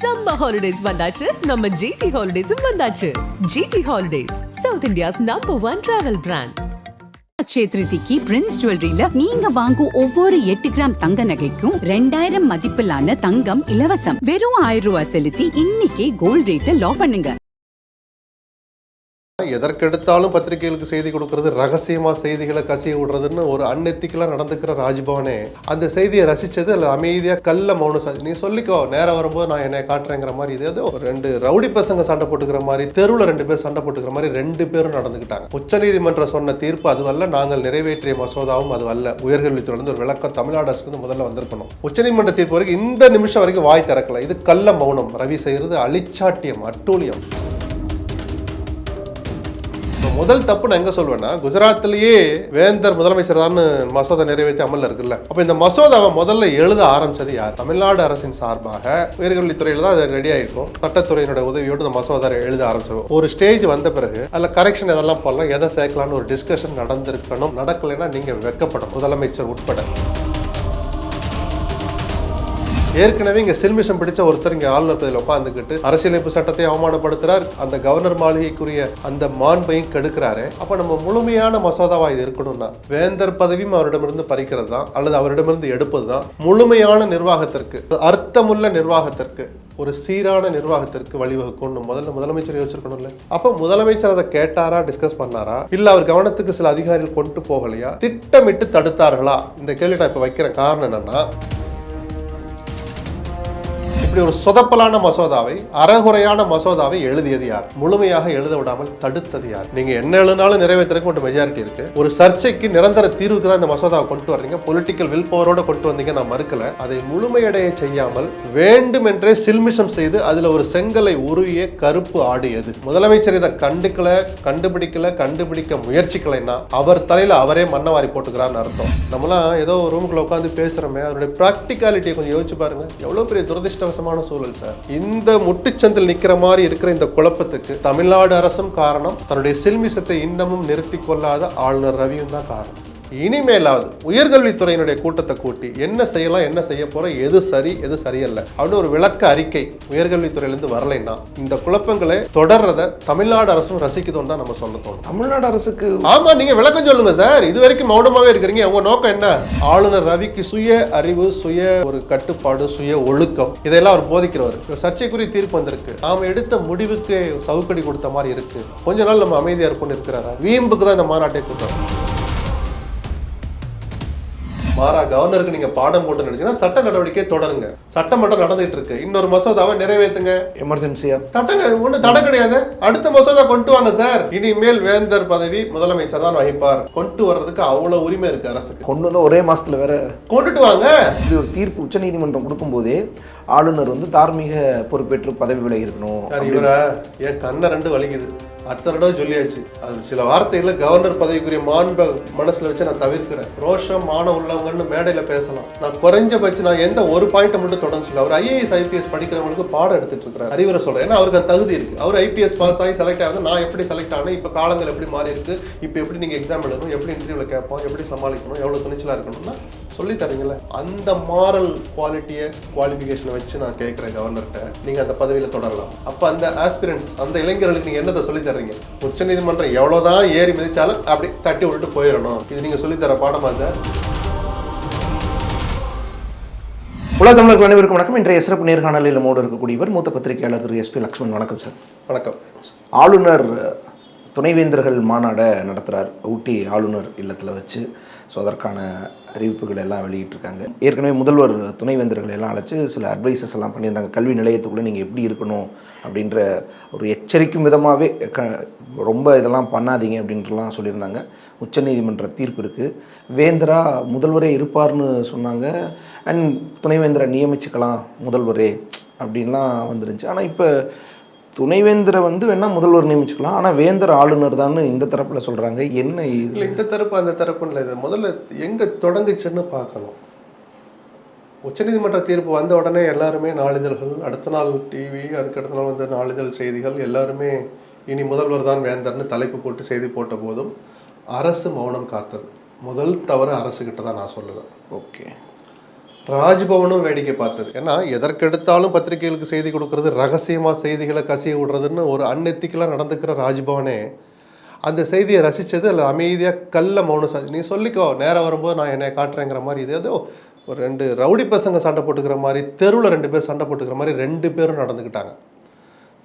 Summer holidays வந்தாச்சு. நம்ம GT ஹாலிடேஸும் வந்தாச்சு. GT holidays South India's number one travel brand Akshaya திருதிக்கு Prince ஜுவல்லரியில நீங்க வாங்கும் ஒவ்வொரு எட்டு கிராம் தங்க நகைக்கும் ரெண்டாயிரம் மதிப்பிலான தங்கம் இலவசம். வெறும் ஆயிரம் ரூபாய் செலுத்தி இன்னைக்கே கோல்ட் ரேட்டை லாக் பண்ணுங்க. எதற்கெடுத்தாலும் பத்திரிகைகளுக்கு செய்தி கொடுக்கறது ரகசியமா செய்திகளை கசிய விடுறதுன்னு ஒரு அன்எத்திக்கலா நடந்துக்கிற ராஜ்பவனே அந்த செய்தியை ரசிச்சது அதில் அமைதியா கல்ல மௌனம் சாதி நீ சொல்லிக்கோ நேரம் வரும்போது நான் என்னை காட்டுறேங்கிற மாதிரி இது ஏதோ ஒரு ரெண்டு ரவுடி பசங்க சண்டை போட்டுக்கிற மாதிரி தெருவில் ரெண்டு பேர் சண்டை போட்டுக்கிற மாதிரி ரெண்டு பேரும் நடந்துக்கிட்டாங்க. உச்சநீதிமன்றம் சொன்ன தீர்ப்பு அதுவல்ல நாங்கள் நிறைவேற்றிய மசோதாவும் அதுவல்ல வந்து ஒரு விளக்கம் தமிழ்நாடு அரசுக்கு வந்து முதல்ல வந்திருக்கணும். உச்சநீதிமன்ற தீர்ப்பு வரைக்கும் இந்த நிமிஷம் வரைக்கும் வாய் திறக்கல. இது கள்ள மௌனம். ரவி செய்கிறது அழிச்சாட்டியம் அட்டூழியம். முதல் தப்பு நான் எங்க சொல்வேன்னா குஜராத்லயே வேந்தர் முதலமைச்சர் தான் மசோதா நிறைவேற்றி அமல்ல இருக்குல்ல. அப்ப இந்த மசோதாவை முதல்ல எழுத ஆரம்பிச்சது யார்? தமிழ்நாடு அரசின் சார்பாக உயர்கல்வித்துறையில தான் அது ரெடி ஆயிருக்கும். சட்டத்துறையினுடைய உதவியோடு இந்த மசோதா எழுத ஆரம்பிச்சிருவோம். ஒரு ஸ்டேஜ் வந்த பிறகு அதுல கரெக்ஷன் எதெல்லாம் பண்ணலாம் எதை சேர்க்கலாம்னு ஒரு டிஸ்கஷன் நடந்திருக்கணும். நடக்கலைன்னா நீங்க வெக்கப்படும் முதலமைச்சர் உட்பட. ஏற்கனவே இங்க சில்மிஷம் பிடிச்ச ஒருத்தர் இங்க ஆளுநர் பதவியில் உட்காந்துக்கிட்டு அரசியலமைப்பு சட்டத்தை அவமானப்படுத்துறார். அந்த கவர்னர் மாளிகைக்குரிய அந்த மாண்பையும் கெடுக்கிறாரு. அப்ப நம்ம முழுமையான மசோதாவா இது இருக்கணும்னா வேந்தர் பதவியும் அவரிடமிருந்து பறிக்கிறது தான் அல்லது அவரிடமிருந்து எடுப்பது தான் முழுமையான நிர்வாகத்திற்கு அர்த்தமுள்ள நிர்வாகத்திற்கு ஒரு சீரான நிர்வாகத்திற்கு வழிவகுக்கும்னு முதல்ல முதலமைச்சர் யோசிச்சிருக்கணும்ல. அப்ப முதலமைச்சர் அதை கேட்டாரா டிஸ்கஸ் பண்ணாரா? இல்ல அவர் கவனத்துக்கு சில அதிகாரிகள் கொண்டு போகலையா? திட்டமிட்டு தடுத்தார்களா? இந்த கேள்வி நான் இப்ப வைக்கிற காரணம் என்னன்னா இப்படி ஒரு சொதப்பலான மசோதாவை அறகுறையான மசோதாவை எழுதியது யார்? முழுமையாக எழுத விடாமல் தடுத்தது யார்? நீங்க என்ன எழுதினாலும் நிறைவேற்றுறதுக்கு மட்டும் மெஜாரிட்டி இருக்கு. ஒரு சர்ச்சைக்கு நிரந்தர தீர்வுக்கு தான் இந்த மசோதாவை கொண்டு வர்றீங்க. பொலிட்டிக்கல் வில் பவரோட கொண்டு வந்தீங்க நான் மறுக்கல. அதை முழுமையடைய செய்யாமல் வேண்டும் என்றே சில்மிஷம் செய்து அதுல ஒரு செங்கலை உருவிய கருப்பு ஆடியது. முதலமைச்சர் இதை கண்டுக்கல கண்டுபிடிக்கல கண்டுபிடிக்க முயற்சிக்கலைன்னா அவர் தலையில அவரே மண்ணவாரி போட்டுக்கிறான்னு அர்த்தம். நம்மளாம் ஏதோ ஒரு ரூமுக்குள்ள உட்காந்து பேசுறோமே அதனுடைய ப்ராக்டிகாலிட்டியை கொஞ்சம் யோசிச்சு பாருங்க. எவ்வளவு பெரிய மோசமான சூழல் சார். இந்த முட்டுச்சந்தில் நிற்கிற மாதிரி இருக்கிற இந்த குழப்பத்துக்கு தமிழ்நாடு அரசும் காரணம் தன்னுடைய சில்மிசத்தை இன்னமும் நிறுத்தி கொள்ளாத ஆளுநர் ரவியும் தான் காரணம். இனிமேலாவது உயர்கல்வித்துறையினுடைய கூட்டத்தை கூட்டி என்ன செய்யலாம் என்ன செய்ய போறோம் எது சரி எது சரியல்ல அப்படின்னு ஒரு விளக்க அறிக்கை உயர்கல்வித்துறையிலிருந்து வரலைன்னா இந்த குழப்பங்களை தொடர்றத தமிழ்நாடு அரசும் ரசிக்குதுன்னு தான் நம்ம சொல்ல தோணும். தமிழ்நாடு அரசுக்கு ஆமா நீங்க விளக்கம் சொல்லுங்க சார். இது வரைக்கும் மௌனமாவே இருக்கிறீங்க. உங்க நோக்கம் என்ன? ஆளுநர் ரவிக்கு சுய அறிவு சுய ஒரு கட்டுப்பாடு சுய ஒழுக்கம் இதெல்லாம் அவர் போதிக்கிறவர். சர்ச்சைக்குரிய தீர்ப்பு வந்திருக்கு. நாம எடுத்த முடிவுக்கு சவுக்கடி கொடுத்த மாதிரி இருக்கு. கொஞ்ச நாள் நம்ம அமைதியா இருப்போம்னு இருக்கிறாரா? வீம்புக்கு தான் இந்த மாநாட்டை கூட்டம். மாறா கவர்னருக்கு நீங்க பாடம் போட்டு நினைச்சீங்கன்னா சட்ட நடவடிக்கை தொடருங்க. சட்டமன்றம் நடந்துட்டு இருக்கு. இன்னொரு மசோதாவை நிறைவேற்றுங்க எமர்ஜென்சியா தட்டங்க ஒண்ணு தடை கிடையாது. அடுத்த மசோதா கொண்டு வாங்க சார். இனிமேல் வேந்தர் பதவி முதலமைச்சர் தான் வகிப்பார். கொண்டு வர்றதுக்கு அவ்வளவு உரிமை இருக்கு அரசுக்கு. கொண்டு வந்து ஒரே மாசத்துல வேற கொண்டுட்டு வாங்க. இப்படி ஒரு தீர்ப்பு உச்சநீதிமன்றம் கொடுக்கும்போதே ஆளுநர் வந்து தார்மீக பொறுப்பேற்று பதவி விலகி இருக்கணும் என் கண்ணை ரெண்டு வலிக்குது. அத்தனை தடவை சொல்லியாச்சு. அது சில வார்த்தைகளை கவர்னர் பதவிக்குரிய மாண்பை மனசில் வச்சு நான் தவிர்க்கிறேன். ரோஷம் மான உள்ளவங்கன்னு மேடையில் பேசலாம். நான் குறைஞ்சபட்சம் நான் எந்த ஒரு பாயிண்ட் மட்டும் தொடர்ந்து சொல்ல அவர் ஐஏஎஸ் ஐபிஎஸ் படிக்கிறவங்களுக்கு பாடம் எடுத்துட்டு இருக்கிறார். அறிவுரை சொல்றேன். ஏன்னா அவருக்கு தகுதி இருக்கு. அவர் ஐபிஎஸ் பாஸ் ஆகி செலக்ட் ஆகுது. நான் எப்படி செலக்ட் ஆனேன்? இப்போ காலங்கள் எப்படி மாறி இருக்கு? இப்போ எப்படி நீங்கள் எக்ஸாம் எழுதணும்? எப்படி இன்டர்வியூவில் கேட்போம்? எப்படி சமாளிக்கணும்? எவ்வளோ துணிச்சலாக இருக்கணும்னா சொல்லி தரீங்கள அந்த மாரல் குவாலிட்டியை குவாலிஃபிகேஷனை வச்சு நான் கேட்குறேன் கவர்னர்கிட்ட நீங்கள் அந்த பதவியில் தொடரலாம். அப்போ அந்த ஆஸ்பிரன்ஸ் அந்த இளைஞர்களுக்கு நீங்கள் என்னத்தை சொல்லி தர்றீங்க உச்சநீதிமன்றம் எவ்வளவுதான் ஏறி மிதிச்சாலும் அப்படி தட்டி விட்டுட்டு போயிடணும். இது நீங்க சொல்லி தர பாடமா சார்? உலக தமிழர்கள் அனைவருக்கும் வணக்கம். இன்றைய சிறப்பு நேர்காணலில் மோடு இருக்கக்கூடியவர் மூத்த பத்திரிகையாளர் திரு எஸ்பி லக்ஷ்மண். வணக்கம் சார். வணக்கம். ஆளுநர் துணைவேந்தர்கள் மாநாடை நடத்துகிறார் ஊட்டி ஆளுநர் இல்லத்தில் வச்சு. ஸோ அதற்கான அறிவிப்புகள் எல்லாம் வெளியிட்டிருக்காங்க. ஏற்கனவே முதல்வர் துணைவேந்தர்கள் எல்லாம் அழைச்சி சில அட்வைசஸ் எல்லாம் பண்ணியிருந்தாங்க. கல்வி நிலையத்துக்குள்ளே நீங்கள் எப்படி இருக்கணும் அப்படின்ற ஒரு எச்சரிக்கும் விதமாகவே க ரொம்ப இதெல்லாம் பண்ணாதீங்க அப்படின்ட்டுலாம் சொல்லியிருந்தாங்க. உச்சநீதிமன்ற தீர்ப்பு இருக்குது வேந்தரா முதல்வரே இருப்பார்னு சொன்னாங்க. அண்ட் துணைவேந்தரை நியமிச்சுக்கலாம் முதல்வரே அப்படின்லாம் வந்துருந்துச்சு. ஆனால் இப்போ துணைவேந்தரை வந்து வேணா முதல்வர் நியமிச்சுக்கலாம். ஆனால் வேந்தர் ஆளுநர் தான் இந்த தரப்புல சொல்றாங்க. என்ன இல்ல இந்த தரப்பு அந்த தரப்புன்னு இல்லை. இது முதல்ல எங்க தொடங்குச்சுன்னு பார்க்கணும். உச்சநீதிமன்ற தீர்ப்பு வந்த உடனே எல்லாருமே நாளிதழ்கள் அடுத்த நாள் டிவி அதுக்கு அடுத்த நாள் வந்த நாளிதழ் செய்திகள் எல்லாருமே இனி முதல்வர் தான் வேந்தர்னு தலைப்பு போட்டு செய்தி போட்ட போதும் அரசு மௌனம் காத்தது. முதல் தவறு அரசு கிட்ட தான் நான் சொல்லுவேன். ஓகே. ராஜ்பவனும் வேடிக்கை பார்த்தது. ஏன்னா எதற்கெடுத்தாலும் பத்திரிகைகளுக்கு செய்தி கொடுக்கறது ரகசியமா செய்திகளை கசிய விடுறதுன்னு ஒரு அன்எத்திக்கலாக நடந்துக்கிற ராஜ்பவனே அந்த செய்தியை ரசிச்சது அதில் அமைதியாக கல்ல மௌனம் சாதி நீ சொல்லிக்கோ நேரம் வரும்போது நான் என்னை காட்டுறேங்கிற மாதிரி இது ஏதோ ஒரு ரெண்டு ரவுடி பசங்க சண்டை போட்டுக்கிற மாதிரி தெருவில் ரெண்டு பேர் சண்டை போட்டுக்கிற மாதிரி ரெண்டு பேரும் நடந்துக்கிட்டாங்க.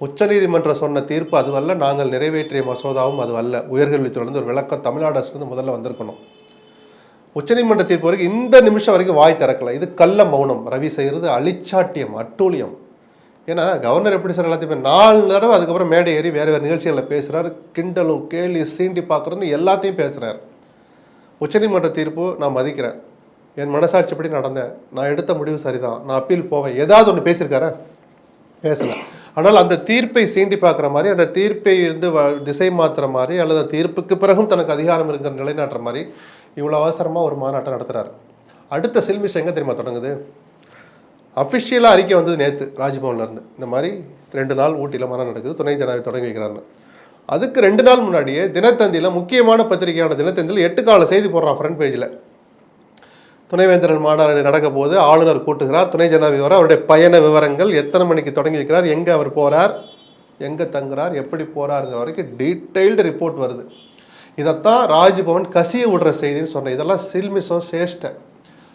உச்சநீதிமன்றம் சொன்ன தீர்ப்பு அதுவல்ல நாங்கள் நிறைவேற்றிய மசோதாவும் அதுவல்ல. உயர்கல்வித்துறையிலிருந்து ஒரு விளக்கம் தமிழ்நாடு அரசுலேருந்து முதல்ல வந்திருக்கணும். உச்சநீதிமன்ற தீர்ப்பு வரைக்கும் இந்த நிமிஷம் வரைக்கும் வாய் திறக்கல. இது கள்ள மௌனம். ரவி செய்கிறது அழிச்சாட்டியம் அட்டூழியம். ஏன்னா கவர்னர் எப்படி சார் எல்லாத்தையும் நாலு தடவை அதுக்கப்புறம் மேடை ஏறி வேறு வேறு நிகழ்ச்சிகளில் பேசுகிறார் கிண்டலும் கேலி சீண்டி பார்க்குறதுன்னு எல்லாத்தையும் பேசுகிறார் உச்சநீதிமன்ற தீர்ப்பு நான் மதிக்கிறேன். என் மனசாட்சிப்படி நடந்தேன். நான் எடுத்த முடிவு சரிதான். நான் அப்பீல் போவேன். ஏதாவது ஒன்று பேசியிருக்காரா? பேசலை. ஆனால் அந்த தீர்ப்பை சீண்டி பார்க்குற மாதிரி அந்த தீர்ப்பை இருந்து வ- திசை மாற்றுற மாதிரி அல்லது தீர்ப்புக்கு பிறகும் தனக்கு அதிகாரம் இருக்கிற நிலைநாட்டுற மாதிரி இவ்வளோ அவசரமாக ஒரு மாநாட்டம் நடத்துகிறார் அடுத்த சில்மிஷம் எங்கே தெரியுமா தொடங்குது? அஃபிஷியலாக அறிக்கை வந்தது நேற்று ராஜ்பவன்லேருந்து இந்த மாதிரி ரெண்டு நாள் ஊட்டியில் மரம் நடக்குது துணை ஜனாதிபதி தொடங்கி வைக்கிறாருன்னு. அதுக்கு ரெண்டு நாள் முன்னாடியே தினத்தந்தியில் முக்கியமான பத்திரிகையான தினத்தந்தியில் எட்டு கால செய்தி போடுறான் ஃப்ரண்ட் பேஜில் துணைவேந்தரன் மாநாடு நடக்க போது ஆளுநர் கூட்டுகிறார் துணை ஜனாதிபதி வர அவருடைய பயண விவரங்கள் எத்தனை மணிக்கு தொடங்கி இருக்கிறார் எங்கே அவர் போகிறார் எங்கே தங்குறார் எப்படி போகிறாருங்கிற வரைக்கும் டீட்டெயில்டு ரிப்போர்ட் வருது. இதைத்தான் ராஜ்பவன் கசிய விடுற செய்தின்னு சொன்னேன். இதெல்லாம் சில்மிசம் சேஷ்ட.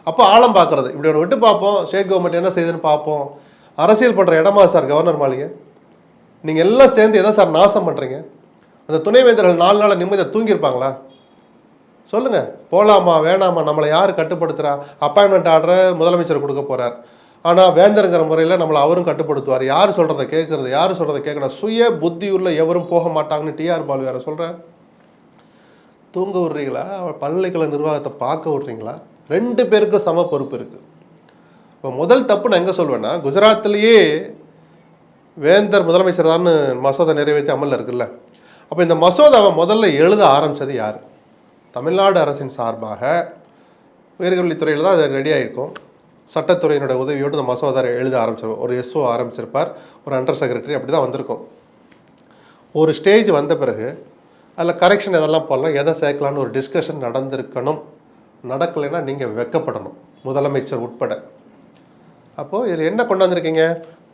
அப்போ ஆழம் பார்க்கறது. இப்படி ஒன்று விட்டு பார்ப்போம். ஸ்டேட் கவர்மெண்ட் என்ன செய்யுதுன்னு பார்ப்போம். அரசியல் பண்ணுற இடமா சார் கவர்னர் மாளிகை? நீங்கள் எல்லாம் சேர்ந்து எதை சார் நாசம் பண்ணுறீங்க அந்த துணைவேந்தர்கள் நாலு நாள் நிம்மதியாக தூங்கியிருப்பாங்களா? சொல்லுங்கள் போகலாமா வேணாமா நம்மளை யார் கட்டுப்படுத்துகிறா அப்பாயின்மெண்ட் ஆர்டரை முதலமைச்சர் கொடுக்க போகிறார் ஆனால் வேந்தருங்கிற முறையில் நம்மளை அவரும் கட்டுப்படுத்துவார். யார் சொல்கிறத கேட்குறது யார் சொல்கிறத கேட்கணும்? சுய புத்தியுள்ள எவரும் போக மாட்டாங்கன்னு டிஆர் பால் வேறு சொல்கிறேன் தூங்க விடுறீங்களா? பல்கலைக்கழக நிர்வாகத்தை பார்க்க விடுறீங்களா? ரெண்டு பேருக்கும் சம பொறுப்பு இருக்கு. இப்போ முதல் தப்பு நான் எங்கே சொல்வேன்னா குஜராத்லேயே வேந்தர் முதலமைச்சர் தான் மசோதா நிறைவேற்றி அமல்ல இருக்குல்ல. அப்போ இந்த மசோதாவை முதல்ல எழுத ஆரம்பித்தது யார்? தமிழ்நாடு அரசின் சார்பாக உயர்கல்வித்துறையில் தான் அது ரெடி ஆகிருக்கும் சட்டத்துறையினோட உதவியோடு இந்த மசோதா எழுத ஆரம்பிச்சிருவோம் ஒரு எஸ்ஓ ஆரம்பிச்சிருப்பார். ஒரு அண்டர் செக்ரட்டரி அப்படி தான் வந்திருக்கும். ஒரு ஸ்டேஜ் வந்த பிறகு அதில் கரெக்ஷன் எதெல்லாம் போடலாம் எதை சேர்க்கலான்னு ஒரு டிஸ்கஷன் நடந்திருக்கணும். நடக்கலைன்னா நீங்கள் வெக்கப்படணும் முதலமைச்சர் உட்பட. அப்போது இதில் என்ன கொண்டாந்துருக்கீங்க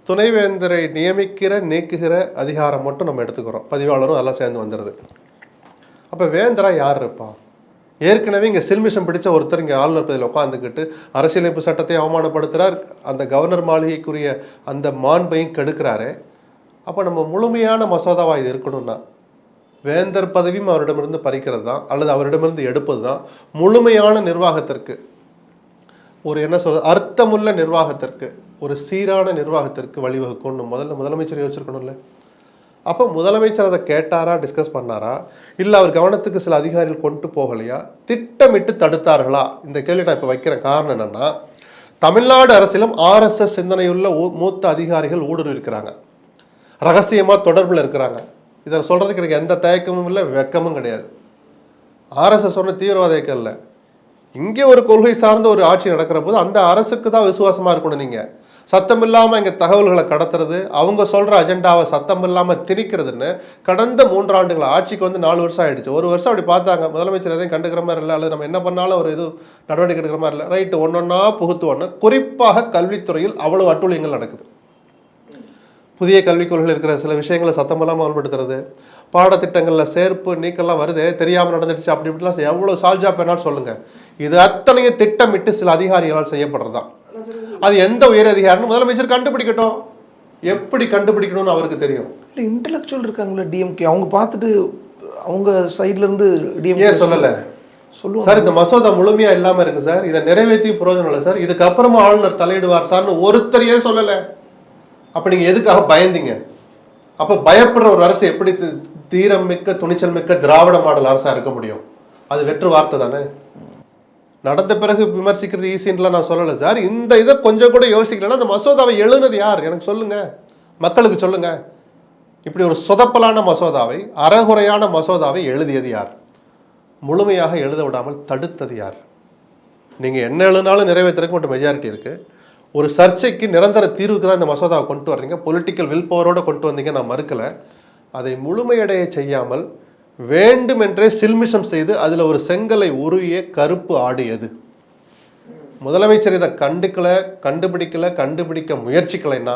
துணைவேந்தரை நியமிக்கிற நீக்குகிற அதிகாரம் மட்டும் நம்ம எடுத்துக்கிறோம். பதிவாளரும் அதெல்லாம் சேர்ந்து வந்துடுது அப்போ வேந்தரா யார் இருப்பா? ஏற்கனவே இங்கே சில்மிஷம் பிடிச்ச ஒருத்தர் இங்கே ஆளுநர் பதவியில் உட்காந்துக்கிட்டு அரசியலமைப்பு சட்டத்தை அவமானப்படுத்துகிறார் அந்த கவர்னர் மாளிகைக்குரிய அந்த மாண்பையும் கெடுக்கிறாரு. அப்போ நம்ம முழுமையான மசோதாவாக இது இருக்கணும்னா வேந்தர் பதவியும் அவரிடமிருந்து பறிக்கிறது தான் அல்லது அவரிடமிருந்து எடுப்பது தான் முழுமையான நிர்வாகத்திற்கு. ஒரு என்ன சொல்றது அர்த்தமுள்ள நிர்வாகத்திற்கு ஒரு சீரான நிர்வாகத்திற்கு வழிவகுக்கும்னு முதல்ல முதலமைச்சர் யோசிச்சிருக்கணும்ல. அப்போ முதலமைச்சர் அதை கேட்டாரா டிஸ்கஸ் பண்ணாரா? இல்லை அவர் கவனத்துக்கு சில அதிகாரிகள் கொண்டு போகலையா? திட்டமிட்டு தடுத்தார்களா? இந்த கேள்வி நான் இப்போ வைக்கிறேன் காரணம் என்னன்னா தமிழ்நாடு அரசிலும் ஆர்எஸ்எஸ் சிந்தனையுள்ள மூத்த அதிகாரிகள் ஊடுருவி இருக்கிறாங்க ரகசியமாக தொடர்பில் இருக்கிறாங்க. இதை சொல்கிறதுக்கு எனக்கு எந்த தயக்கமும் இல்லை வெக்கமும் கிடையாது. ஆர்எஸ்எஸ் சொன்ன தீவிரவாத இயக்கம் இல்லை இங்கே ஒரு கொள்கை சார்ந்த ஒரு ஆட்சி நடக்கிற போது அந்த அரசுக்கு தான் விசுவாசமாக இருக்கணும் நீங்கள் சத்தம் இல்லாமல் இங்கே தகவல்களை கடத்துறது அவங்க சொல்கிற அஜெண்டாவை சத்தம் இல்லாமல் திணிக்கிறதுன்னு கடந்த மூன்றாண்டுகள் ஆட்சிக்கு வந்து நாலு வருஷம் ஆயிடுச்சு. ஒரு வருஷம் அப்படி பார்த்தாங்க. முதலமைச்சர் எதையும் கண்டுக்கிற மாதிரி இல்லை. அல்லது நம்ம என்ன பண்ணாலும் ஒரு இது நடவடிக்கை எடுக்கிற மாதிரி இல்லை. ரைட்டு புகுத்து புகுத்துவோன்னு குறிப்பாக கல்வித்துறையில் அவ்வளோ அட்டூழியங்கள் நடக்குது. புதிய கல்விக் கொள்கையில் இருக்கிற சில விஷயங்களை சத்தமெல்லாம் அமல்படுத்துறது. பாடத்திட்டங்களில் சேர்ப்பு நீக்கெல்லாம் வருது. தெரியாமல் நடந்துடுச்சு அப்படி இப்படிலாம் எவ்வளவு சால்ஜா பெண்ணாலும் சொல்லுங்க. இது அத்தனையும் திட்டமிட்டு சில அதிகாரிகளால் செய்யப்படுறதுதான். அது எந்த உயர் அதிகாரின்னு முதலமைச்சர் கண்டுபிடிக்கட்டும். எப்படி கண்டுபிடிக்கணும்னு அவருக்கு தெரியும். இல்லை இன்டலெக்சுவல் இருக்காங்களே டிஎம்கே அவங்க பார்த்துட்டு அவங்க சைடுல இருந்து டிஎம்கே சொல்லல? சொல்லுவாங்க. சார் இந்த மசோதா முழுமையா இல்லாம இருக்கு சார். இதை நிறைவேற்றி பிரயோஜனம் இல்லை சார். இதுக்கு அப்புறமா ஆளுநர் தலையிடுவார் சார்னு ஒருத்தரையே சொல்லல? அப்ப நீங்க எதுக்காக பயந்தீங்க? அப்ப பயப்படுற ஒரு அரசு எப்படி தி- தீரம் மிக்க துணிச்சல் மிக்க திராவிட மாடல் அரசா இருக்க முடியும்? அது வெற்று வார்த்தை தானே? நடந்த பிறகு விமர்சிக்கிறது ஈஸின்லாம் நான் சொல்லலை. சார் இந்த இதை கொஞ்சம் கூட யோசிக்கலன்னா அந்த மசோதாவை எழுதுனது யார்? எனக்கு சொல்லுங்க. மக்களுக்கு சொல்லுங்க. இப்படி ஒரு சொதப்பலான மசோதாவை அறகுறையான மசோதாவை எழுதியது யார்? முழுமையாக எழுத விடாமல் தடுத்தது யார்? நீங்கள் என்ன எழுதினாலும் நிறைவேற்றுறதுக்கு மட்டும் மெஜாரிட்டி இருக்குது ஒரு சர்ச்சைக்கு நிரந்தர தீர்வுக்கு தான் இந்த மசோதாவை கொண்டு வர்றீங்க. பொலிட்டிக்கல் வில் பவரோடு கொண்டு வந்தீங்க நான் மறுக்கலை. அதை முழுமையடைய செய்யாமல் வேண்டுமென்றே சில்மிஷம் செய்து அதில் ஒரு செங்கலை உருவிய கருப்பு ஆடியது. முதலமைச்சர் இதை கண்டுக்கலை கண்டுபிடிக்கல கண்டுபிடிக்க முயற்சிக்கலைன்னா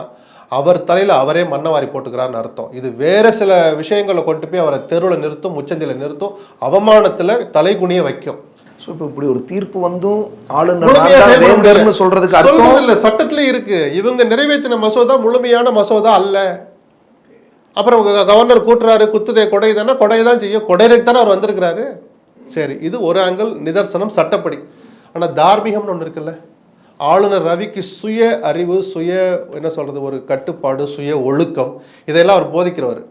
அவர் தலையில் அவரே மண்ணவாரி போட்டுக்கிறான்னு அர்த்தம். இது வேறு சில விஷயங்களை கொண்டு போய் அவரை தெருவில் நிறுத்தும் முச்சந்தில நிறுத்தும் அவமானத்தில் தலைகுனிய வைக்கும். ஸோ இப்போ இப்படி ஒரு தீர்ப்பு வந்தும் ஆளுநர் தான் வேந்தர்னு. சொல்றதுக்கு அர்த்தம்? இல்ல சட்டத்திலே இருக்கு. இவங்க நிறைவேற்றின மசோதா முழுமையான மசோதா அல்ல. அப்புறம் கவர்னர் கூட்டுறாரு குத்துதே கொடைதானா கொடை தான்? செய்யும். கொடைக்கு தானே அவர் வந்திருக்கிறாரு? சரி இது ஒரு ஆங்கிள் நிதர்சனம் சட்டப்படி. ஆனா தார்மீகம்னு ஒண்ணு இருக்குல்ல? ஆளுநர் ரவிக்கு சுய அறிவு சுய என்ன சொல்றது ஒரு கட்டுப்பாடு சுய ஒழுக்கம் இதெல்லாம் அவர் போதிக்கிறவர்.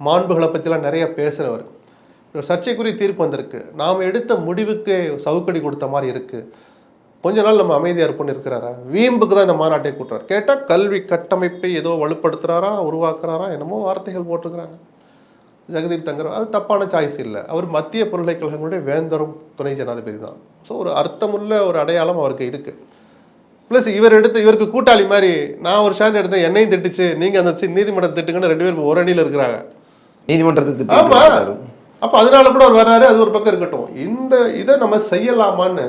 மாண்புகளை பற்றிலாம் நிறைய பேசுகிறவர் சர்ச்சைக்குரிய தீர்ப்பு வந்திருக்கு. நாம் எடுத்த முடிவுக்கு சவுக்கடி கொடுத்த மாதிரி இருக்கு. கொஞ்ச நாள் நம்ம அமைதியாக இருப்போம்னு இருக்கிறாரா? வீம்புக்கு தான் இந்த மாநாட்டை கூட்டுறாரு. கேட்டால் கல்வி கட்டமைப்பை ஏதோ வலுப்படுத்துறாரா? உருவாக்குறாரா? என்னமோ வார்த்தைகள் போட்டிருக்கிறாங்க. ஜெகதீப் தங்கர் அது தப்பான சாய்ஸ் இல்லை. அவர் மத்திய பல்கலைக்கழகங்களுடைய வேந்தரும் துணை ஜனாதிபதி தான். ஸோ ஒரு அர்த்தமுள்ள ஒரு அடையாளம் அவருக்கு இருக்கு. ப்ளஸ் இவர் எடுத்து இவருக்கு கூட்டாளி மாதிரி நான் ஒரு ஸ்டாண்ட் எடுத்தேன் என்னையும் திட்டுச்சு. நீங்கள் அந்த நீதிமன்றம் திட்டுங்கன்னு ரெண்டு பேரும் ஒரு அணியில் இருக்கிறாங்க. நீதிமன்றத்தை ஆமா. திட்டி அப்போ அதனால கூட அவர் வர்றாரு அது ஒரு பக்கம் இருக்கட்டும். இந்த இதை நம்ம செய்யலாமான்னு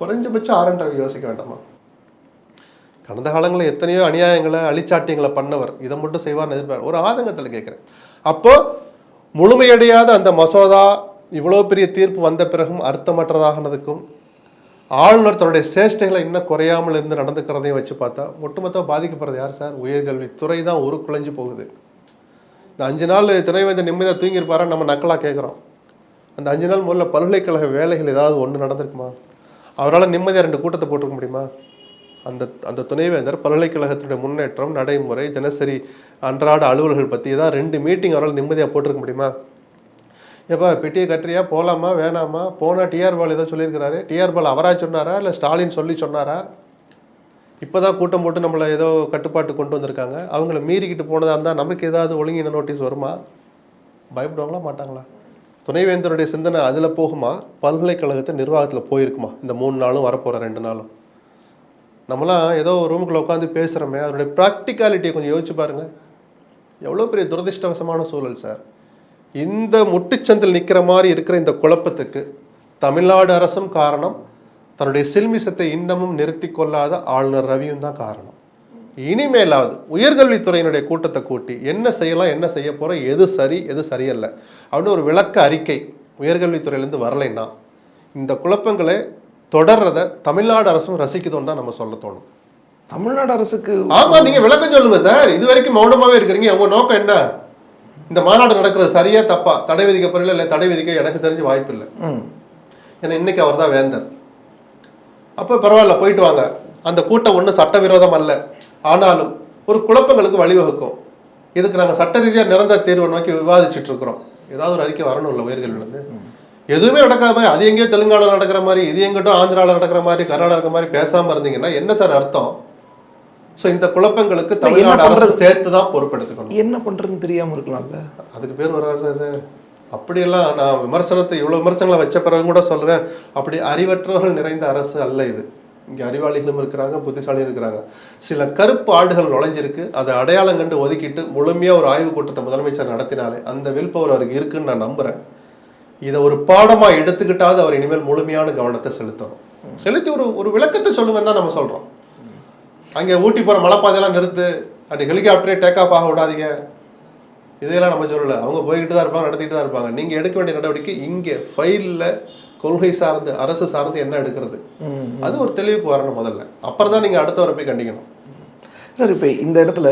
குறைஞ்சபட்சம் ஆரண்டர் யோசிக்க வேண்டாமா? கடந்த காலங்களில் எத்தனையோ அநியாயங்களை அழிச்சாட்டியங்களை பண்ணவர் இதை மட்டும் செய்வார்னு எதிர்பார் ஒரு ஆதங்கத்தில் கேட்குறேன். அப்போ முழுமையடையாத அந்த மசோதா இவ்வளோ பெரிய தீர்ப்பு வந்த பிறகும் அர்த்தமற்றதாகினதுக்கும் ஆளுநர் தன்னுடைய சேஷ்டைகளை இன்னும் குறையாமல் இருந்து நடந்துக்கிறதையும் வச்சு பார்த்தா ஒட்டுமொத்தமாக பாதிக்கப்படுறது யார் சார்? உயர்கல்வி துறை தான் குழஞ்சு போகுது. இந்த அஞ்சு நாள் துணைவேந்தர் நிம்மதியாக தூங்கியிருப்பாரா நம்ம நக்கலாக கேட்குறோம் அந்த அஞ்சு நாள் முதல்ல பல்கலைக்கழக வேலைகள் ஏதாவது ஒன்று நடந்திருக்குமா? அவரால் நிம்மதியாக ரெண்டு கூட்டத்தை போட்டுக்க முடியுமா? அந்த அந்த துணைவேந்தர் பல்கலைக்கழகத்தினுடைய முன்னேற்றம் நடைமுறை தினசரி அன்றாட அலுவல்கள் பற்றி ஏதாவது ரெண்டு மீட்டிங் அவரால் நிம்மதியாக போட்டிருக்க முடியுமா? ஏப்பா பெட்டியை கட்டுறியா? போகலாமா வேணாமா? போனால் டிஆர் பால் ஏதோ சொல்லியிருக்கிறாரு. டிஆர் பால் சொன்னாரா? இல்லை ஸ்டாலின் சொல்லி சொன்னாரா? இப்போ தான் கூட்டம் போட்டு நம்மளை ஏதோ கட்டுப்பாட்டு கொண்டு வந்திருக்காங்க. அவங்கள மீறிக்கிட்டு போனதா இருந்தால் நமக்கு ஏதாவது ஒழுங்கின நோட்டீஸ் வருமா? பயப்படுவாங்களா? மாட்டாங்களா? துணைவேந்தருடைய சிந்தனை அதில் போகுமா? பல்கலைக்கழகத்தை நிர்வாகத்தில் போயிருக்குமா? இந்த மூணு நாளும் வரப்போகிற ரெண்டு நாளும். நம்மளாம் ஏதோ ஒரு ரூமுக்குள்ள உட்காந்து பேசுகிறோமே அதனுடைய ப்ராக்டிகாலிட்டியை கொஞ்சம் யோசிச்சு பாருங்க. எவ்வளோ பெரிய துரதிர்ஷ்டவசமான சூழல் சார். இந்த முட்டுச்சந்தில் நிற்கிற மாதிரி இருக்கிற இந்த குழப்பத்துக்கு தமிழ்நாடு அரசும் காரணம் தன்னுடைய சில்மிசத்தை இன்னமும் நிறுத்தி கொள்ளாத ஆளுநர் ரவியும் தான் காரணம். இனிமேலாவது உயர்கல்வித்துறையினுடைய கூட்டத்தை கூட்டி என்ன செய்யலாம் என்ன செய்ய போறோம் எது சரி எது சரியல்ல அப்படின்னு ஒரு விளக்க அறிக்கை உயர்கல்வித்துறையிலேருந்து வரலைன்னா இந்த குழப்பங்களை தொடர்றத தமிழ்நாடு அரசும் ரசிக்குதோன்னு தான் நம்ம சொல்ல தோணும். தமிழ்நாடு அரசுக்கு ஆமா நீங்க விளக்கம் சொல்லுங்க சார். இது வரைக்கும் மௌனமாவே இருக்கிறீங்க. உங்க நோக்கம் என்ன? இந்த மாநாடு நடக்கிறது சரியா தப்பா? தடை விதிக்கப்படல இல்லை தடை விதிக்க எனக்கு தெரிஞ்சு வாய்ப்பு இல்லை. ஏன்னா இன்னைக்கு அவர் தான் வேந்தர். அப்போ பரவாயில்ல போயிட்டு வாங்க. அந்த கூட்டம் ஒன்றும் சட்டவிரோதம் அல்ல. ஆனாலும் ஒரு குழப்பங்களுக்கு வழிவகுக்கும். இதுக்கு நாங்கள் சட்ட ரீதியாக நிரந்தர தீர்வை நோக்கி விவாதிச்சுட்டு இருக்கிறோம். ஏதாவது ஒரு அறிக்கை வரணும் இல்லை உயர்கல்விலேருந்து எதுவுமே நடக்காத மாதிரி அது எங்கேயோ தெலுங்கானால நடக்கிற மாதிரி இது எங்கிட்டும் ஆந்திராவில் நடக்கிற மாதிரி கர்நாடகா மாதிரி பேசாம இருந்தீங்கன்னா என்ன சார் அர்த்தம்? ஸோ இந்த குழப்பங்களுக்கு தமிழ்நாடு அரசு? சேர்த்து தான் பொறுப்பெடுத்துக்கணும். என்ன பண்றதுன்னு தெரியாம இருக்கலாம்ல. அதுக்கு பேர் வராது சார் சார். அப்படியெல்லாம் நான் விமர்சனத்தை இவ்வளோ விமர்சனங்களை வச்ச பிறகு கூட சொல்லுவேன். அப்படி அறிவற்றவர்கள் நிறைந்த அரசு அல்ல இது. இங்கே அறிவாளிகளும் இருக்கிறாங்க புத்திசாலியும் இருக்கிறாங்க. சில கருப்பு ஆடுகள் நுழைஞ்சிருக்கு. அதை அடையாளம் கண்டு ஒதுக்கிட்டு முழுமையாக ஒரு ஆய்வு கூட்டத்தை முதலமைச்சர் நடத்தினாலே அந்த வில் பவர் அவருக்கு இருக்குன்னு நான் நம்புகிறேன் இதை ஒரு பாடமாக எடுத்துக்கிட்டாவது அவர் இனிமேல் முழுமையான கவனத்தை செலுத்தணும். செலுத்தி ஒரு ஒரு விளக்கத்தை சொல்லுவேன்னு தான் நம்ம சொல்கிறோம் அங்கே ஊட்டி போகிற மலைப்பாதையெல்லாம் நிறுத்து. அப்படி ஹெலிகாப்டரே டேக் ஆஃப் ஆக விடாதீங்க. இதையெல்லாம் நம்ம சொல்லல. அவங்க போய்கிட்டு தான் இருப்பாங்க நடத்திட்டு தான் இருப்பாங்க. நீங்க எடுக்க வேண்டிய நடவடிக்கை இங்கே ஃபைல்ல கொள்கை சார்ந்து அரசு சார்ந்து என்ன எடுக்கிறது? அது ஒரு தெளிவுக்கு வரணும் முதல்ல. அப்புறம் தான் நீங்க அடுத்தவரை போய் கண்டிக்கணும். சார் இப்போ இந்த இடத்துல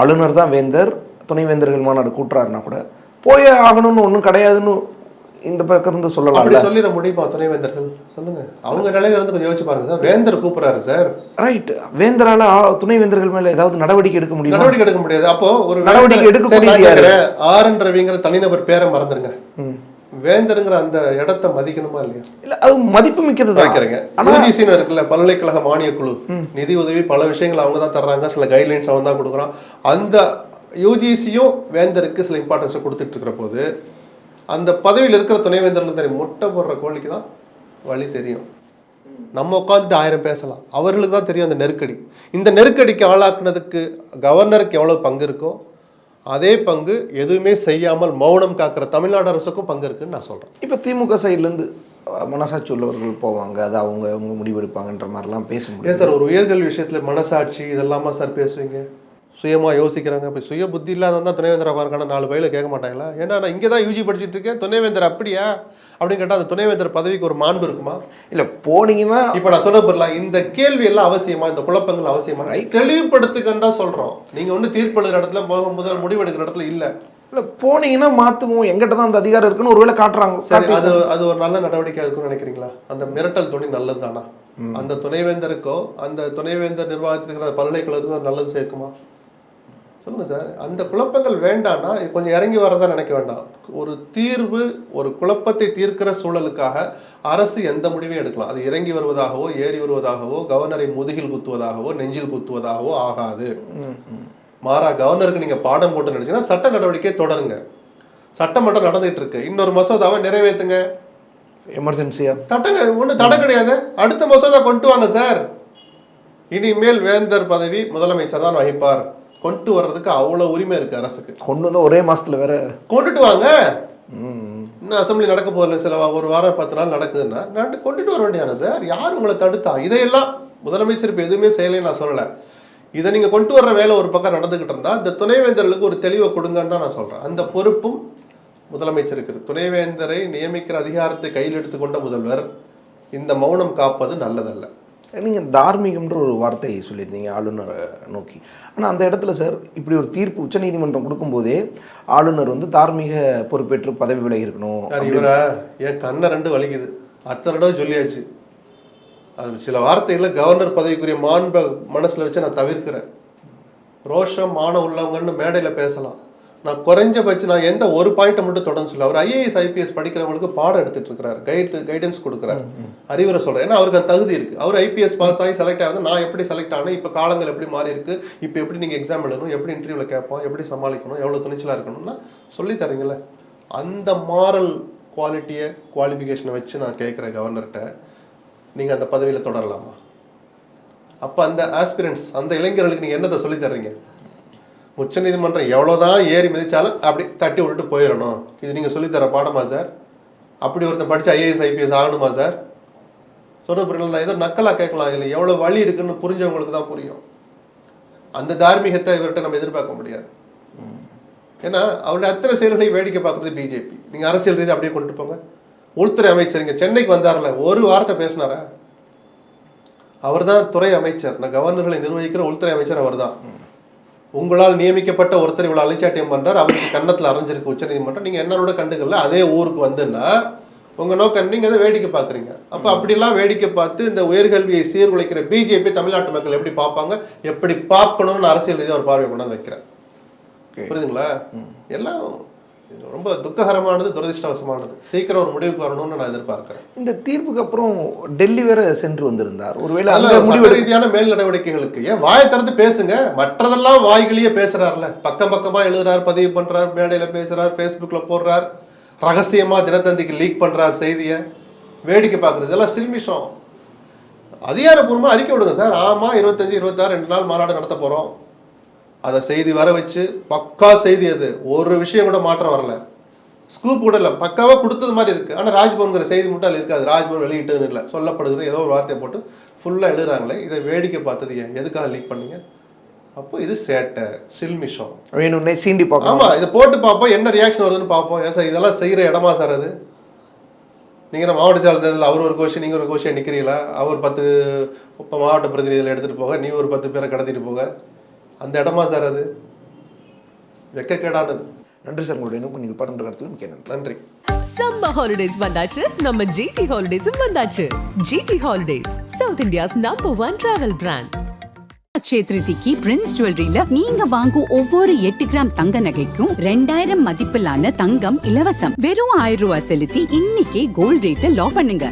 ஆளுநர் தான் வேந்தர் துணைவேந்தர்கள் மாநாடு கூட்டுறாருன்னா கூட போயே ஆகணும்னு ஒன்றும் கிடையாதுன்னு இந்த பக்கம் இருந்து அப்படி சொல்லலாம்ல சொல்லிட முடியுமா துணைவேந்தர்கள்? சொல்லுங்க. அவங்க நிலையில இருந்து கொஞ்சம் யோசிச்சு பாருங்க சார். வேந்தர் கூப்பிடுறாரு சார். ரைட் வேந்தரால துணைவேந்தர்கள் மேல ஏதாவது நடவடிக்கை எடுக்க முடியுமா? நடவடிக்கை எடுக்க முடியாது. அப்போ ஒரு நடவடிக்கை? கேட்கிறேன், ஆர் என் ரவிங்கிற தனிநபர் பேரை மறந்துருங்க. வேந்தருங்கிற அந்த இடத்தை மதிக்கணுமா இல்லையா? இல்ல அது மதிப்பு மிக்கது தான் யூஜிசின்னு இருக்குல்ல பல்கலைக்கழக மானிய குழு நிதி உதவி பல விஷயங்கள் அவங்க தான் தர்றாங்க. சில கைட்லைன்ஸ் அவன் தான் கொடுக்குறான். அந்த யூஜிசியும் வேந்தருக்கு சில இம்பார்ட்டன்ஸை கொடுத்துட்டு இருக்கிற போது அந்த பதவியில் இருக்கிற துணைவேந்தர்களுக்கு தெரியும். முட்டை போடுற கோழிக்கு தான் வழி தெரியும். நம்ம உட்காந்துட்டு ஆயிரம் பேசலாம். அவர்களுக்கு தான் தெரியும் அந்த நெருக்கடி. இந்த நெருக்கடிக்கு ஆளாக்குனதுக்கு கவர்னருக்கு எவ்வளவு பங்கு இருக்கோ அதே பங்கு எதுவுமே செய்யாமல் மௌனம் காக்கிற தமிழ்நாடு அரசுக்கும் பங்கு இருக்குன்னு நான் சொல்றேன். இப்போ திமுக சைடுல இருந்து மனசாட்சி உள்ளவர்கள் போவாங்க. அது அவங்க அவங்க முடிவெடுப்பாங்கன்ற மாதிரிலாம் பேச ஏன் முடியாது சார் ஒரு உயர்கல்வி விஷயத்துல மனசாட்சி இதெல்லாமா சார் பேசுவீங்க? சுயமா யோசிக்கிறாங்க. இப்போ சுய புத்தி இல்லாதவன் தான் துணைவேந்தரா பாருக்கான நாலு பயில கேட்க மாட்டாங்களா? ஏன்னா நான் இங்கே தான் யூஜி படிச்சுட்டு இருக்கேன். துணைவேந்தர் அப்படியா? அப்படின்னு கேட்டால் அந்த துணைவேந்தர் பதவிக்கு ஒரு மாண்பு இருக்குமா? இல்லை போனீங்கன்னா இப்போ நான் சொல்ல போறலாம் இந்த கேள்வி எல்லாம் அவசியமா? இந்த குழப்பங்கள் அவசியமா? தெளிவுபடுத்துக்கன்னு தான் சொல்றோம். நீங்க ஒண்ணு தீர்ப்பு எழுதுற இடத்துல முதல் முடிவெடுக்கிற இடத்துல இல்ல. இல்லை போனீங்கன்னா மாற்றுவோம் எங்கிட்ட தான் அந்த அதிகாரம் இருக்குன்னு ஒருவேளை காட்டுறாங்க. சரி அது அது ஒரு நல்ல நடவடிக்கையா இருக்கும்னு நினைக்கிறீங்களா? அந்த மிரட்டல் துணி நல்லது தானா அந்த துணைவேந்தருக்கோ அந்த துணைவேந்தர் நிர்வாகத்தில் இருக்கிற பல்கலைக்கழகத்துக்கோ நல்லது சேர்க்குமா? சொல்லுங்க. சார் அந்த குழப்பங்கள் வேண்டாம்னா கொஞ்சம் இறங்கி வரதா நினைக்க வேண்டாம். ஒரு தீர்வு ஒரு குழப்பத்தை தீர்க்கிற சூழலுக்காக அரசு எந்த முடிவையும் எடுக்கலாம். அது இறங்கி வருவதாகவோ ஏறி வருவதாகவோ கவர்னரை முதுகில் குத்துவதாகவோ நெஞ்சில் குத்துவதாகவோ ஆகாது. மாறா கவர்னருக்கு நீங்க பாடம் போட்டு நினைச்சீங்கன்னா சட்ட நடவடிக்கை தொடருங்க. சட்டமன்றம் நடந்துட்டு இருக்கு. இன்னொரு மசோதாவை நிறைவேத்துங்க. எமர்ஜென்சியா தட்டங்க ஒண்ணு தடை கிடையாது. அடுத்த மசோதா கொண்டு வாங்க சார். இனிமேல் வேந்தர் பதவி முதலமைச்சர் தான் வகிப்பார். கொண்டு வர்றதுக்கு அவ்வளவு உரிமை இருக்கு அரசுக்கு. கொண்டு வந்து ஒரே மாசத்துல வேற கொண்டுட்டு வாங்க. இன்னும் அசம்பிளி நடக்க போதில்லை சில ஒரு வாரம் பத்து நாள் நடக்குதுன்னா நான் கொண்டுட்டு வர வேண்டியதானே சார்? யார் உங்களை தடுத்தா? இதையெல்லாம் முதலமைச்சர் இப்போ எதுவுமே செய்யலைன்னு நான் சொல்லலை. இதை நீங்க கொண்டு வர்ற வேலை ஒரு பக்கம் நடந்துகிட்டு இருந்தா இந்த துணைவேந்தர்களுக்கு ஒரு தெளிவை கொடுங்கன்னு தான் நான் சொல்றேன். அந்த பொறுப்பும் முதலமைச்சருக்கு. துணைவேந்தரை நியமிக்கிற அதிகாரத்தை கையில் எடுத்துக்கொண்ட முதல்வர் இந்த மௌனம் காப்பது நல்லதல்ல. நீங்க தார்மீகம்ன்ற ஒரு வார்த்தையை சொல்லியிருந்தீங்க ஆளுநரை நோக்கி. ஆனா அந்த இடத்துல சார் இப்படி ஒரு தீர்ப்பு உச்சநீதிமன்றம் கொடுக்கும்போதே ஆளுநர் வந்து தார்மீக பொறுப்பேற்று பதவி விலகி இருக்கணும் இவரை என் கண்ணை ரெண்டு வலிக்குது. அத்தனை தடவை சொல்லியாச்சு. அது சில வார்த்தைகளை கவர்னர் பதவிக்குரிய மாண்பை மனசுல வச்சு நான் தவிர்க்கிறேன். ரோஷம் மான உள்ளவங்கன்னு மேடையில பேசலாம். நான் குறைஞ்சபட்சம் நான் எந்த ஒரு பாயிண்ட்டை மட்டும் தொடர்ந்து சொல்ல அவர் ஐஏஎஸ் ஐபிஎஸ் படிக்கிறவங்களுக்கு பாடம் எடுத்துட்டு இருக்கிறார். கைட் கைடன்ஸ் கொடுக்குறாரு. அறிவுரை சொல்றேன். ஏன்னா அவருக்கு அந்த தகுதி இருக்கு. அவர் ஐபிஎஸ் பாஸ் ஆகி செலக்ட் ஆகுது. நான் எப்படி செலக்ட் ஆனேன்? இப்போ காலங்கள் எப்படி மாறி இருக்கு? இப்போ எப்படி நீங்க எக்ஸாம் எழுதணும்? எப்படி இன்டர்வியூல கேட்போம்? எப்படி சமாளிக்கணும்? எவ்வளவு துணிச்சலா இருக்கணும்னா சொல்லி தரீங்கல்ல அந்த மாரல் குவாலிட்டியை குவாலிஃபிகேஷனை வச்சு நான் கேட்குறேன் கவர்னர்கிட்ட நீங்க அந்த பதவியில தொடரலாமா? அப்ப அந்த ஆஸ்பிரன்ஸ் அந்த இளைஞர்களுக்கு நீங்க என்னத்தை சொல்லி தர்றீங்க? உச்சநீதிமன்றம் எவ்வளோதான் ஏறி மிதிச்சாலும் அப்படி தட்டி விட்டுட்டு போயிடணும். இது நீங்கள் சொல்லித்தர தர பாடமா சார்? அப்படி ஒருத்தன் படித்து ஐஏஎஸ் ஐபிஎஸ் ஆகணுமா சார்? சொல்ற பிறகு ஏதோ நக்கலாக கேட்கலாம். இல்லை எவ்வளோ வழி இருக்குன்னு புரிஞ்சவங்களுக்கு தான் புரியும். அந்த தார்மீகத்தை இவர்கிட்ட நம்ம எதிர்பார்க்க முடியாது. ஏன்னா அவருடைய அத்தனை செயல்களையும் வேடிக்கை பார்க்குறது பிஜேபி நீங்கள் அரசியல் ரீதியாக அப்படியே கொண்டு போங்க. உள்துறை அமைச்சர் இங்கே சென்னைக்கு வந்தார்ல ஒரு வார்த்தை பேசினாரா? அவர்தான் துறை அமைச்சர். நான் கவர்னர்களை நிர்வகிக்கிற உள்துறை அமைச்சர் அவர்தான். உங்களால் நியமிக்கப்பட்ட ஒருத்தர் இவ்வளவு அலைச்சாட்டியம் பண்றார் அவருக்கு கன்னத்துல அரைஞ்சிருக்கு உச்சநீதிமன்றம். நீங்க என்னோட கண்டுக்கல அதே ஊருக்கு வந்துன்னா உங்க நோக்கம் நீங்க அதை வேடிக்கை பாக்குறீங்க. அப்ப அப்படிலாம் வேடிக்கை பார்த்து இந்த உயர்கல்வியை சீர்குலைக்கிற பிஜேபி தமிழ்நாட்டு மக்கள் எப்படி பார்ப்பாங்க எப்படி பார்க்கணும்னு அரசியல் ரீதியாக ஒரு பார்வை கொண்டாந்து வைக்கிறேன். புரியுதுங்களா? எல்லாம் ரொம்ப துக்ககரமானது துரதிருஷ்டவசமானது. சீக்கிரம் ஒரு முடிவுக்கு வரணும்னு நான் எதிர்பார்க்கிறேன். இந்த தீர்ப்புக்கு அப்புறம் டெல்லி வேற சென்று வந்திருந்தார். ஒருவேளை முடிவு ரீதியான மேல் நடவடிக்கைகளுக்கு. ஏன் வாயை திறந்து பேசுங்க. மற்றதெல்லாம் வாய்களையே பேசுறாருல பக்கம் பக்கமா எழுதுறார் பதிவு பண்றார் மேடையில பேசுறார் Facebookல போடுறார். ரகசியமா தினத்தந்திக்கு லீக் பண்றார் செய்தியை. வேடிக்கை பார்க்கறது. இதெல்லாம் சில்மிஷம். அதிகாரப்பூர்வமா அறிக்கை விடுங்க சார். ஆமா இருபத்தஞ்சு இருபத்தாறு ரெண்டு நாள் மாநாடு நடத்த போறோம். அதை செய்தி வர வச்சு பக்கா செய்தி அது. ஒரு விஷயம் கூட மாற்றம் வரல. ஸ்கூப் கூட இல்லை. பக்காவா கொடுத்தது மாதிரி இருக்கு. ஆனா ராஜ்பவன்கிற செய்தி மட்டும் அதில் இருக்காது. ராஜ்பவன் வெளியிட்டதுன்னு இல்லை. சொல்லப்படுகிற ஏதோ ஒரு வார்த்தையை போட்டு ஃபுல்லா எழுதுறாங்களே. இதை வேடிக்கை பார்த்தது ஏன்? எதுக்காக லீக் பண்ணீங்க? அப்போ இது சேட்டை. சில்மிஷம். வேணும்னே சீண்டி பார்க்கணும். ஆமா இதை போட்டு பார்ப்போம். என்ன ரியாக்ஷன் வருதுன்னு பார்ப்போம். ஏன் சார் இதெல்லாம் செய்யற இடமா சார் அது? நீங்க நம்ம மாவட்ட செயலர் தேர்தலில் அவர் ஒரு கோஷம் நீங்க ஒரு கோஷம் நிக்கிறீங்களா? அவர் பத்து இப்போ மாவட்ட பிரதிநிதிகளை எடுத்துட்டு போக நீ ஒரு பத்து பேரை கடத்திட்டு போக. அந்த இடமா சார் அது? வெக்கக்கேடானது. நன்றி சார் உங்களுடைய இன்னும் நீங்கள் படம் கருத்தில் மிக்க நன்றி. சம்மர் ஹாலிடேஸ் வந்தாச்சு. நம்ம ஜிடி ஹாலிடேஸும் வந்தாச்சு. GT holidays South India's number one travel brand Akshaya திருதிக்கு Prince ஜுவல்லரியில நீங்க வாங்கும் ஒவ்வொரு எட்டு கிராம் தங்க நகைக்கும் ரெண்டாயிரம் மதிப்பிலான தங்கம் இலவசம். வெறும் ஆயிரம் ரூபாய் செலுத்தி இன்னைக்கே கோல்ட் ரேட்டை லாக் பண்ணுங்க.